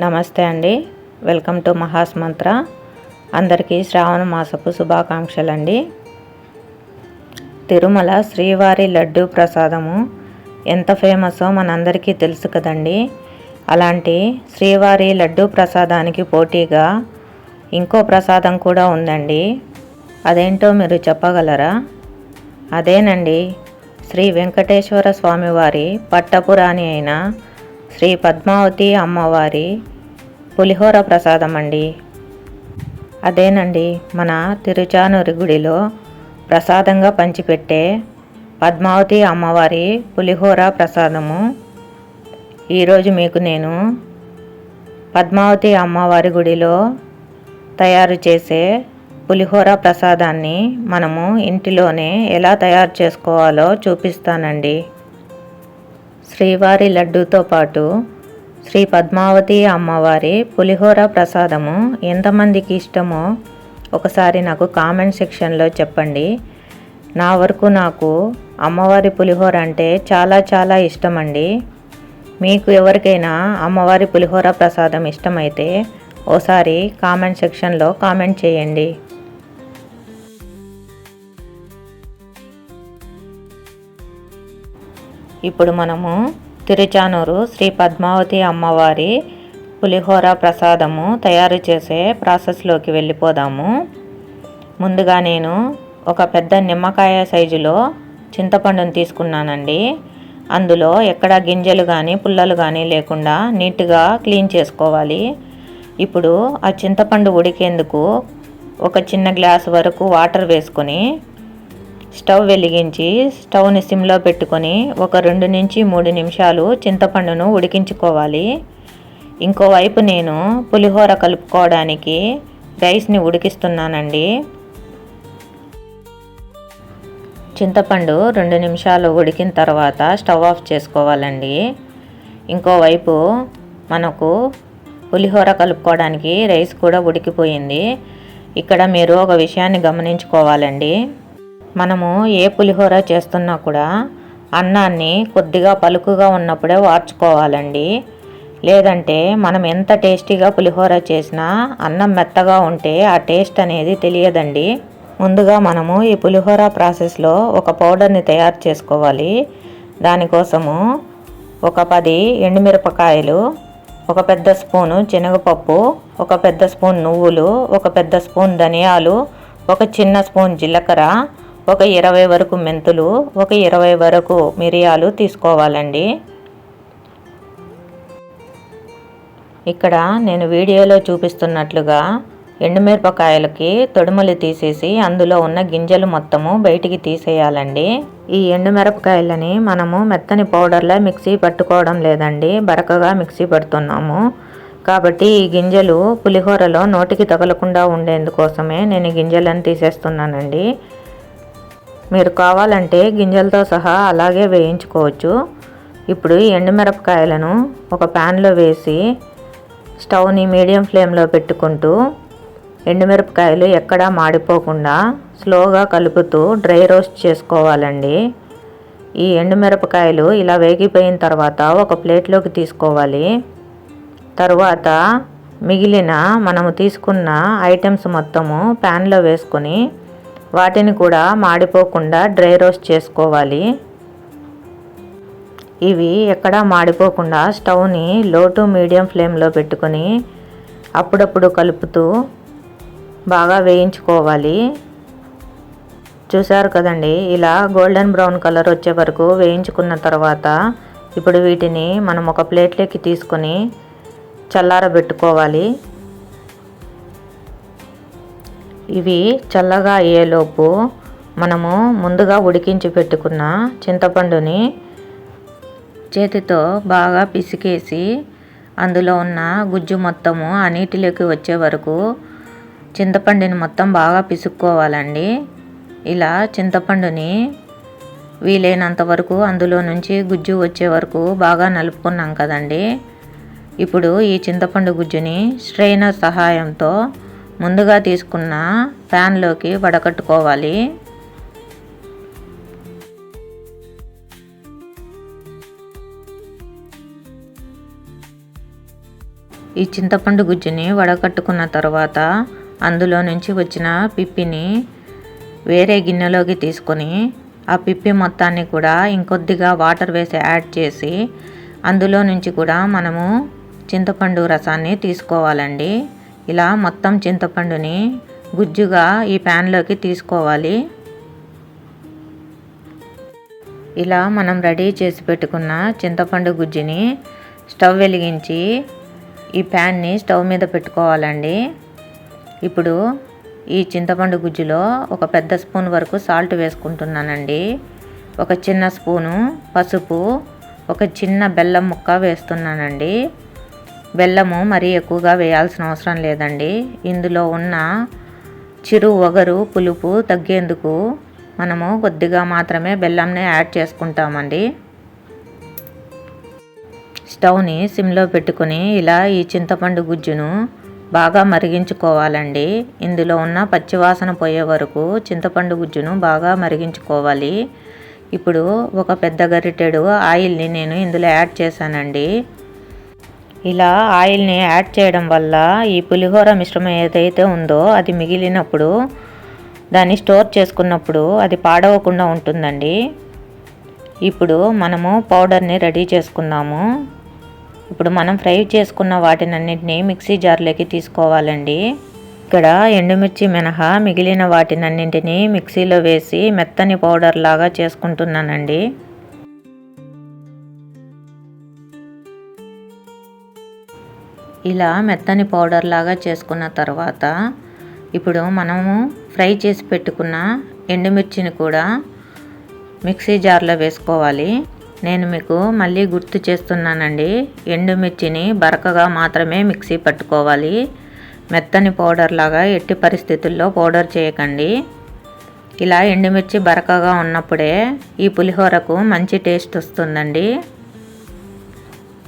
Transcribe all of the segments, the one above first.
నమస్తే అండి. Welcome to Maha's మంత్ర. అందరికీ శ్రావణ మాసపు శుభాకాంక్షలు అండి తిరుమల శ్రీవారి లడ్డు ప్రసాదము ఎంత ఫేమసో మనందరికీ తెలుసు కదండి. అలాంటి శ్రీవారి లడ్డు ప్రసాదానికి పోటీగా ఇంకో ప్రసాదం కూడా ఉందండి. అదేంటో మీరు చెప్పగలరా? అదేనండి. శ్రీ వెంకటేశ్వర స్వామివారి పట్టపురాణి అయిన శ్రీ పద్మావతి అమ్మవారి పులిహోర ప్రసాదం అండి. అదేనండి మన తిరుచానూరి గుడిలో ప్రసాదంగా పంచిపెట్టే పద్మావతి అమ్మవారి పులిహోర ప్రసాదము. ఈరోజు మీకు నేను పద్మావతి అమ్మవారి గుడిలో తయారు చేసే పులిహోర ప్రసాదాన్ని మనము ఇంటిలోనే ఎలా తయారు చేసుకోవాలో చూపిస్తానండి. శ్రీవారి లడ్డూతో పాటు శ్రీ పద్మావతి అమ్మవారి పులిహోర ప్రసాదము ఎంతమందికి ఇష్టమో ఒకసారి నాకు కామెంట్ సెక్షన్లో చెప్పండి. నా వరకు నాకు అమ్మవారి పులిహోర అంటే చాలా చాలా ఇష్టమండి. మీకు ఎవరికైనా అమ్మవారి పులిహోర ప్రసాదం ఇష్టమైతే ఓసారి కామెంట్ సెక్షన్లో కామెంట్ చేయండి. ఇప్పుడు మనము తిరుచానూరు శ్రీ పద్మావతి అమ్మవారి పులిహోర ప్రసాదము తయారు చేసే ప్రాసెస్లోకి వెళ్ళిపోదాము. ముందుగా నేను ఒక పెద్ద నిమ్మకాయ సైజులో చింతపండును తీసుకున్నానండి. అందులో ఎక్కడ గింజలు కానీ పుల్లలు కానీ లేకుండా నీట్గా క్లీన్ చేసుకోవాలి. ఇప్పుడు ఆ చింతపండు ఉడికేందుకు ఒక చిన్న గ్లాస్ వరకు వాటర్ వేసుకొని స్టవ్ వెలిగించి స్టవ్ని సిమ్లో పెట్టుకొని ఒక రెండు నుంచి మూడు నిమిషాలు చింతపండును ఉడికించుకోవాలి. ఇంకోవైపు నేను పులిహోర కలుపుకోవడానికి రైస్ని ఉడికిస్తున్నానండి. చింతపండు రెండు నిమిషాలు ఉడికిన తర్వాత స్టవ్ ఆఫ్ చేసుకోవాలండి. ఇంకోవైపు మనకు పులిహోర కలుపుకోవడానికి రైస్ కూడా ఉడికిపోయింది. ఇక్కడ మీరు ఒక విషయాన్ని గమనించుకోవాలండి. మనము ఏ పులిహోర చేస్తున్నా కూడా అన్నాన్ని కొద్దిగా పలుకుగా ఉన్నప్పుడే వార్చుకోవాలండి. లేదంటే మనం ఎంత టేస్టీగా పులిహోర చేసినా అన్నం మెత్తగా ఉంటే ఆ టేస్ట్ అనేది తెలియదండి. ముందుగా మనము ఈ పులిహోర ప్రాసెస్లో ఒక పౌడర్ని తయారు చేసుకోవాలి. దానికోసము ఒక పది ఎండుమిరపకాయలు ఒక పెద్ద స్పూను శనగపప్పు ఒక పెద్ద స్పూన్ నువ్వులు ఒక పెద్ద స్పూన్ ధనియాలు ఒక చిన్న స్పూన్ జీలకర్ర ఒక ఇరవై వరకు మెంతులు ఒక ఇరవై వరకు మిరియాలు తీసుకోవాలండి. ఇక్కడ నేను వీడియోలో చూపిస్తున్నట్లుగా ఎండుమిరపకాయలకి తొడుమలు తీసేసి అందులో ఉన్న గింజలు మొత్తము బయటికి తీసేయాలండి. ఈ ఎండుమిరపకాయలని మనము మెత్తని పౌడర్లా మిక్సీ పట్టుకోవడం లేదండి బరకగా మిక్సీ పడుతున్నాము. కాబట్టి ఈ గింజలు పులిహోరలో నోటికి తగలకుండా ఉండేందుకోసమే నేను గింజలను తీసేస్తున్నానండి. మీరు కావాలంటే గింజలతో సహా అలాగే వేయించుకోవచ్చు. ఇప్పుడు ఎండుమిరపకాయలను ఒక ప్యాన్లో వేసి స్టవ్ని మీడియం ఫ్లేమ్లో పెట్టుకుంటూ ఎండుమిరపకాయలు ఎక్కడా మాడిపోకుండా స్లోగా కలుపుతూ డ్రై రోస్ట్ చేసుకోవాలండి. ఈ ఎండుమిరపకాయలు ఇలా వేగిపోయిన తర్వాత ఒక ప్లేట్లోకి తీసుకోవాలి. తరువాత మిగిలిన మనము తీసుకున్న ఐటమ్స్ మొత్తము ప్యాన్లో వేసుకొని వాటిని కూడా మాడిపోకుండా డ్రై రోస్ట్ చేసుకోవాలి. ఇవి ఎక్కడా మాడిపోకుండా స్టవ్ని లో టు మీడియం ఫ్లేమ్లో పెట్టుకొని అప్పుడప్పుడు కలుపుతూ బాగా వేయించుకోవాలి. చూసారు కదండి ఇలా గోల్డెన్ బ్రౌన్ కలర్ వచ్చే వరకు వేయించుకున్న తర్వాత ఇప్పుడు వీటిని మనం ఒక ప్లేట్లోకి తీసుకొని చల్లారబెట్టుకోవాలి. ఇవి చల్లగా అయ్యేలోపు మనము ముందుగా ఉడికించి పెట్టుకున్న చింతపండుని చేతితో బాగా పిసికేసి అందులో ఉన్న గుజ్జు మొత్తము ఆ నీటిలోకి వచ్చే వరకు చింతపండుని మొత్తం బాగా పిసుక్కోవాలండి. ఇలా చింతపండుని వీలైనంత వరకు అందులో నుంచి గుజ్జు వచ్చే వరకు బాగా నలుపుకున్నాం కదండి. ఇప్పుడు ఈ చింతపండు గుజ్జుని స్ట్రైనర్ సహాయంతో ముందుగా తీసుకున్న ప్యాన్లోకి వడకట్టుకోవాలి. ఈ చింతపండు గుజ్జుని వడకట్టుకున్న తర్వాత అందులో నుంచి వచ్చిన పిప్పిని వేరే గిన్నెలోకి తీసుకొని ఆ పిప్పి మొత్తాన్ని కూడా ఇంకొద్దిగా వాటర్ వేసి యాడ్ చేసి అందులో నుంచి కూడా మనము చింతపండు రసాన్ని తీసుకోవాలండి. ఇలా మొత్తం చింతపండుని గుజ్జుగా ఈ ప్యాన్లోకి తీసుకోవాలి. ఇలా మనం రెడీ చేసి పెట్టుకున్న చింతపండు గుజ్జుని స్టవ్ వెలిగించి ఈ ప్యాన్ని స్టవ్ మీద పెట్టుకోవాలండి. ఇప్పుడు ఈ చింతపండు గుజ్జులో ఒక పెద్ద స్పూన్ వరకు సాల్ట్ వేసుకుంటున్నానండి. ఒక చిన్న స్పూను పసుపు ఒక చిన్న బెల్లం ముక్క వేస్తున్నానండి. బెల్లము మరీ ఎక్కువగా వేయాల్సిన అవసరం లేదండి. ఇందులో ఉన్న చిరు ఒగరు పులుపు తగ్గేందుకు మనము కొద్దిగా మాత్రమే బెల్లంని యాడ్ చేసుకుంటామండి. స్టవ్ని సిమ్లో పెట్టుకుని ఇలా ఈ చింతపండు గుజ్జును బాగా మరిగించుకోవాలండి. ఇందులో ఉన్న పచ్చివాసన పోయే వరకు చింతపండు గుజ్జును బాగా మరిగించుకోవాలి. ఇప్పుడు ఒక పెద్ద గరిటెడు ఆయిల్ని నేను ఇందులో యాడ్ చేశానండి. ఇలా ఆయిల్ని యాడ్ చేయడం వల్ల ఈ పులిహోర మిశ్రమం ఏదైతే ఉందో అది మిగిలినప్పుడు దాన్ని స్టోర్ చేసుకున్నప్పుడు అది పాడవకుండా ఉంటుందండి. ఇప్పుడు మనము పౌడర్ని రెడీ చేసుకుందాము. ఇప్పుడు మనం ఫ్రై చేసుకున్న వాటినన్నింటినీ మిక్సీ జార్లోకి తీసుకోవాలండి. ఇక్కడ ఎండుమిర్చి మినహా మిగిలిన వాటినన్నింటినీ మిక్సీలో వేసి మెత్తని పౌడర్ లాగా చేసుకుంటున్నానండి. ఇలా మెత్తని పౌడర్ లాగా చేసుకున్న తర్వాత ఇప్పుడు మనము ఫ్రై చేసి పెట్టుకున్న ఎండుమిర్చిని కూడా మిక్సీ జార్లో వేసుకోవాలి. నేను మీకు మళ్ళీ గుర్తు చేస్తున్నానండి ఎండుమిర్చిని బరకగా మాత్రమే మిక్సీ పట్టుకోవాలి. మెత్తని పౌడర్ లాగా ఎట్టి పరిస్థితుల్లో పౌడర్ చేయకండి. ఇలా ఎండుమిర్చి బరకగా ఉన్నప్పుడే ఈ పులిహోరకు మంచి టేస్ట్ వస్తుందండి.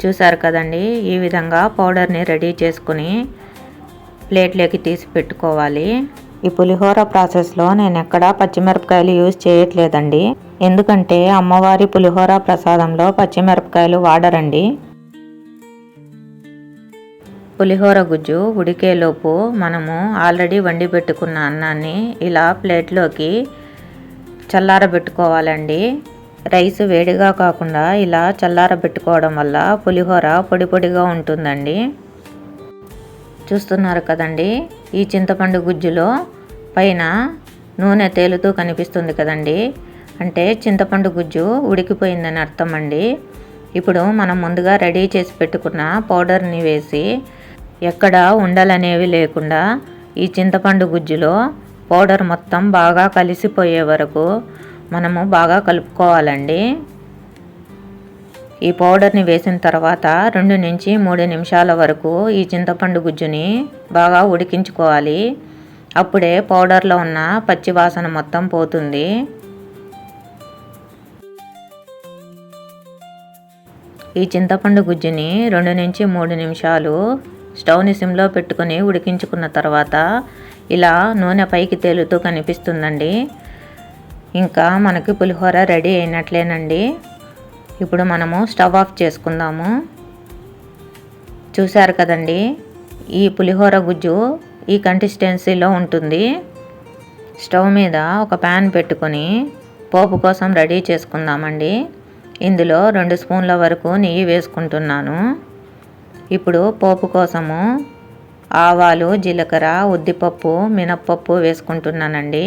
చూసారు కదండి ఈ విధంగా పౌడర్ని రెడీ చేసుకుని ప్లేట్లోకి తీసి పెట్టుకోవాలి. ఈ పులిహోర ప్రాసెస్లో నేను ఎక్కడా పచ్చిమిరపకాయలు యూజ్ చేయట్లేదండి. ఎందుకంటే అమ్మవారి పులిహోర ప్రసాదంలో పచ్చిమిరపకాయలు వాడరండి. పులిహోర గుజ్జు ఉడికేలోపు మనము ఆల్రెడీ వండి పెట్టుకున్న అన్నాన్ని ఇలా ప్లేట్లోకి చల్లారబెట్టుకోవాలండి. రైస్ వేడిగా కాకుండా ఇలా చల్లారబెట్టుకోవడం వల్ల పులిహోర పొడి పొడిగా ఉంటుందండి. చూస్తున్నారు కదండి ఈ చింతపండు గుజ్జులో పైన నూనె తేలుతూ కనిపిస్తుంది కదండి. అంటే చింతపండు గుజ్జు ఉడికిపోయిందని అర్థం అండి ఇప్పుడు మనం ముందుగా రెడీ చేసి పెట్టుకున్న పౌడర్ని వేసి ఎక్కడ ఉండలనేవి లేకుండా ఈ చింతపండు గుజ్జులో పౌడర్ మొత్తం బాగా కలిసిపోయే వరకు మనము బాగా కలుపుకోవాలండి. ఈ పౌడర్ని వేసిన తర్వాత రెండు నుంచి మూడు నిమిషాల వరకు ఈ చింతపండు గుజ్జుని బాగా ఉడికించుకోవాలి. అప్పుడే పౌడర్లో ఉన్న పచ్చి వాసన మొత్తం పోతుంది. ఈ చింతపండు గుజ్జుని రెండు నుంచి మూడు నిమిషాలు స్టవ్ని సిమ్లో పెట్టుకుని ఉడికించుకున్న తర్వాత ఇలా నూనె పైకి తేలుతూ కనిపిస్తుందండి. ఇంకా మనకి పులిహోర రెడీ అయినట్లేనండి. ఇప్పుడు మనము స్టవ్ ఆఫ్ చేసుకుందాము. చూశారు కదండి ఈ పులిహోర గుజ్జు ఈ కన్సిస్టెన్సీలో ఉంటుంది. స్టవ్ మీద ఒక ప్యాన్ పెట్టుకొని పోపు కోసం రెడీ చేసుకుందామండి. ఇందులో రెండు స్పూన్ల వరకు నెయ్యి వేసుకుంటున్నాను. ఇప్పుడు పోపు కోసము ఆవాలు జీలకర్ర ఉద్దిపప్పు మినప్పప్పు వేసుకుంటున్నానండి.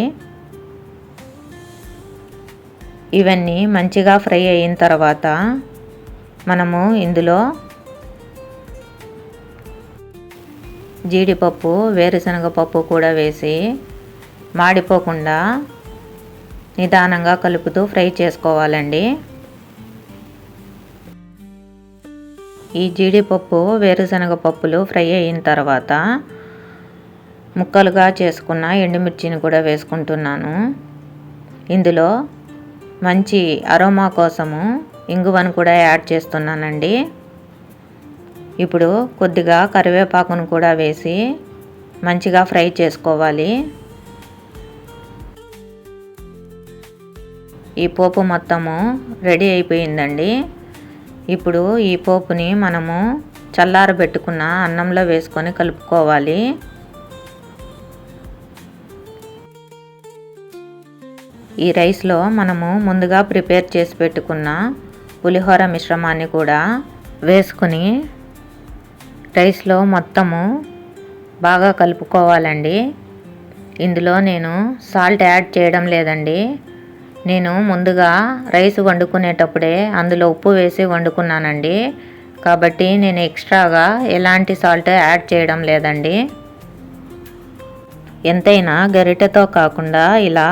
ఇవన్నీ మంచిగా ఫ్రై అయిన తర్వాత మనము ఇందులో జీడిపప్పు వేరుశనగ పప్పు కూడా వేసి మాడిపోకుండా నిదానంగా కలుపుతూ ఫ్రై చేసుకోవాలండి. ఈ జీడిపప్పు వేరుశనగ పప్పులు ఫ్రై అయిన తర్వాత ముక్కలుగా చేసుకున్న ఎండుమిర్చిని కూడా వేసుకుంటున్నాను. ఇందులో మంచి అరోమా కోసము ఇంగువను కూడా యాడ్ చేస్తున్నానండి. ఇప్పుడు కొద్దిగా కరివేపాకును కూడా వేసి మంచిగా ఫ్రై చేసుకోవాలి. ఈ పోపు మొత్తము రెడీ అయిపోయిందండి. ఇప్పుడు ఈ పోపుని మనము చల్లారబెట్టుకున్న అన్నంలో వేసుకొని కలుపుకోవాలి. ఈ రైస్లో మనము ముందుగా ప్రిపేర్ చేసి పెట్టుకున్న పులిహోర మిశ్రమాన్ని కూడా వేసుకుని రైస్లో మొత్తము బాగా కలుపుకోవాలండి. ఇందులో నేను సాల్ట్ యాడ్ చేయడం లేదండి. నేను ముందుగా రైస్ వండుకునేటప్పుడే అందులో ఉప్పు వేసి వండుకున్నానండి. కాబట్టి నేను ఎక్స్ట్రాగా ఎలాంటి సాల్ట్ యాడ్ చేయడం లేదండి. ఎంతైనా గరిటెతో కాకుండా ఇలా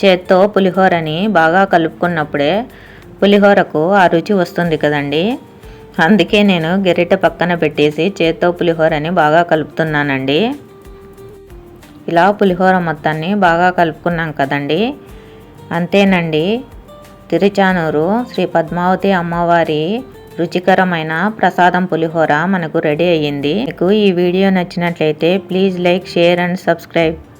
చేత్తో పులిహోరని బాగా కలుపుకున్నప్పుడే పులిహోరకు ఆ రుచి వస్తుంది కదండి. అందుకే నేను గెరిట పక్కన పెట్టేసి చేత్తో పులిహోరని బాగా కలుపుతున్నానండి. ఇలా పులిహోర మొత్తాన్ని బాగా కలుపుకున్నాం కదండి. అంతేనండి. తిరుచానూరు శ్రీ పద్మావతి అమ్మవారి రుచికరమైన ప్రసాదం పులిహోర మనకు రెడీ అయ్యింది. మీకు ఈ వీడియో నచ్చినట్లయితే please like share and subscribe.